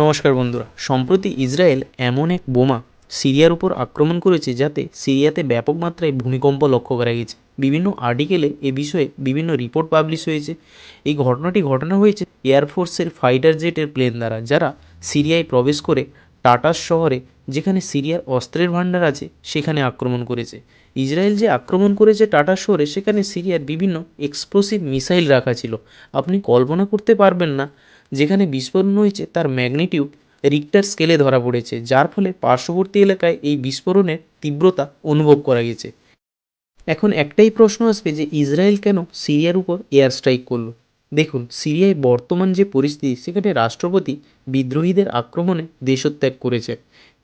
নমস্কার বন্ধুরা। সম্প্রতি ইসরায়েল এমন এক বোমা সিরিয়ার উপর আক্রমণ করেছে যাতে সিরিয়াতে ব্যাপক মাত্রায় ভূমিকম্প লক্ষ্য করা গেছে। বিভিন্ন আর্টিকেলে এ বিষয়ে বিভিন্ন রিপোর্ট পাবলিশ হয়েছে। এই ঘটনাটি ঘটানো হয়েছে এয়ারফোর্সের ফাইটার জেটের প্লেন দ্বারা, যারা সিরিয়ায় প্রবেশ করে টাটাস শহরে, যেখানে সিরিয়ার অস্ত্রের ভাণ্ডার আছে, সেখানে আক্রমণ করেছে। ইসরায়েল যে আক্রমণ করেছে টাটা শহরে, সেখানে সিরিয়ার বিভিন্ন এক্সপ্লোসিভ মিসাইল রাখা ছিল। আপনি কল্পনা করতে পারবেন না যেখানে বিস্ফোরণ হয়েছে তার ম্যাগনিটিউড রিক্টার স্কেলে ধরা পড়েছে, যার ফলে পার্শ্ববর্তী এলাকায় এই বিস্ফোরণের তীব্রতা অনুভব করা গেছে। এখন একটাই প্রশ্ন আসবে যে ইসরায়েল কেন সিরিয়ার উপর এয়ার স্ট্রাইক করল? দেখুন, সিরিয়ায় বর্তমান যে পরিস্থিতি, সেখানে রাষ্ট্রপতি বিদ্রোহীদের আক্রমণে দেশত্যাগ করেছে।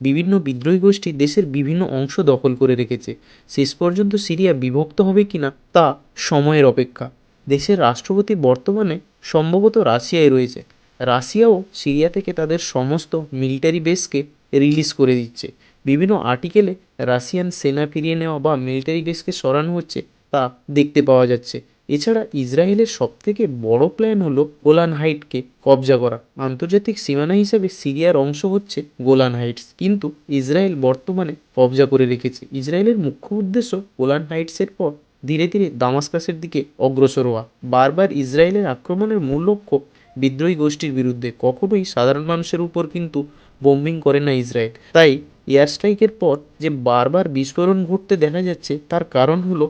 বিভিন্ন বিদ্রোহী গোষ্ঠী দেশের বিভিন্ন অংশ দখল করে রেখেছে। শেষ পর্যন্ত সিরিয়া বিভক্ত হবে কিনা তা সময়ের অপেক্ষা। দেশের রাষ্ট্রপতি বর্তমানে সম্ভবত রাশিয়ায় রয়েছে। রাশিয়াও সিরিয়া থেকে তাদের সমস্ত মিলিটারি বেসকে রিলিজ করে দিচ্ছে। বিভিন্ন আর্টিকেলে রাশিয়ান সেনা ফিরিয়ে নেওয়া বা মিলিটারি বেসকে সরানো হচ্ছে তা দেখতে পাওয়া যাচ্ছে। এছাড়া ইসরায়েলের সবথেকে বড় প্ল্যান হলো গোলান হাইটকে কবজা করা। আন্তর্জাতিক সীমানা হিসেবে সিরিয়ার অংশ হচ্ছে গোলান হাইটস। কিন্তু ইসরায়েল বর্তমানে কবজা করে রেখেছে। ইসরায়েলের মুখ্য উদ্দেশ্য গোলান হাইটসের পর ধীরে ধীরে দামাস্কাসের দিকে অগ্রসর হওয়া। বারবার ইসরায়েলের আক্রমণের মূল লক্ষ্য বিদ্রোহী গোষ্ঠীর বিরুদ্ধে কখনোই সাধারণ মানুষের উপর কিন্তু বোম্বিং করে না ইসরায়েল। তাই এয়ার স্ট্রাইকের পর যে বারবার বিস্ফোরণ ঘটতে দেখা যাচ্ছে, তার কারণ হলো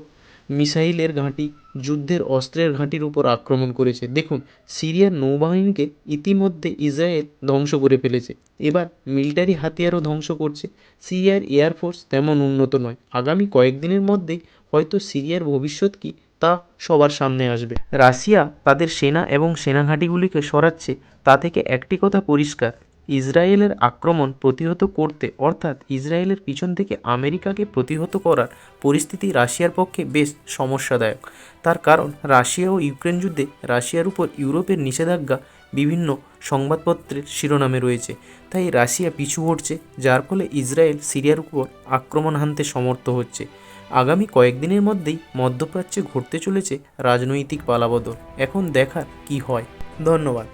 মিসাইলের ঘাঁটি, যুদ্ধের অস্ত্রের ঘাঁটির উপর আক্রমণ করেছে। দেখুন, সিরিয়ার নৌবাহিনীকে ইতিমধ্যে ইসরায়েল ধ্বংস করে ফেলেছে। এবার মিলিটারি হাতিয়ারও ধ্বংস করছে। সিরিয়ার এয়ারফোর্স তেমন উন্নত নয়। আগামী কয়েকদিনের মধ্যেই হয়তো সিরিয়ার ভবিষ্যৎ কী তা সবার সামনে আসবে। রাশিয়া তাদের সেনা এবং সেনাঘাঁটিগুলিকে সরাচ্ছে, তা থেকে একটি কথা পরিষ্কার, ইসরায়েলের আক্রমণ প্রতিহত করতে অর্থাৎ ইসরায়েলের পিছন থেকে আমেরিকাকে প্রতিহত করার পরিস্থিতি রাশিয়ার পক্ষে বেশ সমস্যাদায়ক। তার কারণ, রাশিয়া ও ইউক্রেন যুদ্ধে রাশিয়ার উপর ইউরোপের নিষেধাজ্ঞা বিভিন্ন সংবাদপত্রের শিরোনামে রয়েছে। তাই রাশিয়া পিছু হটছে, যার ফলে ইসরায়েল সিরিয়ার উপর আক্রমণ হানতে সমর্থ হচ্ছে। আগামী কয়েকদিনের মধ্যেই মধ্যপ্রাচ্যে ঘটতে চলেছে রাজনৈতিক পালাবদল। এখন দেখার কি হয়। ধন্যবাদ।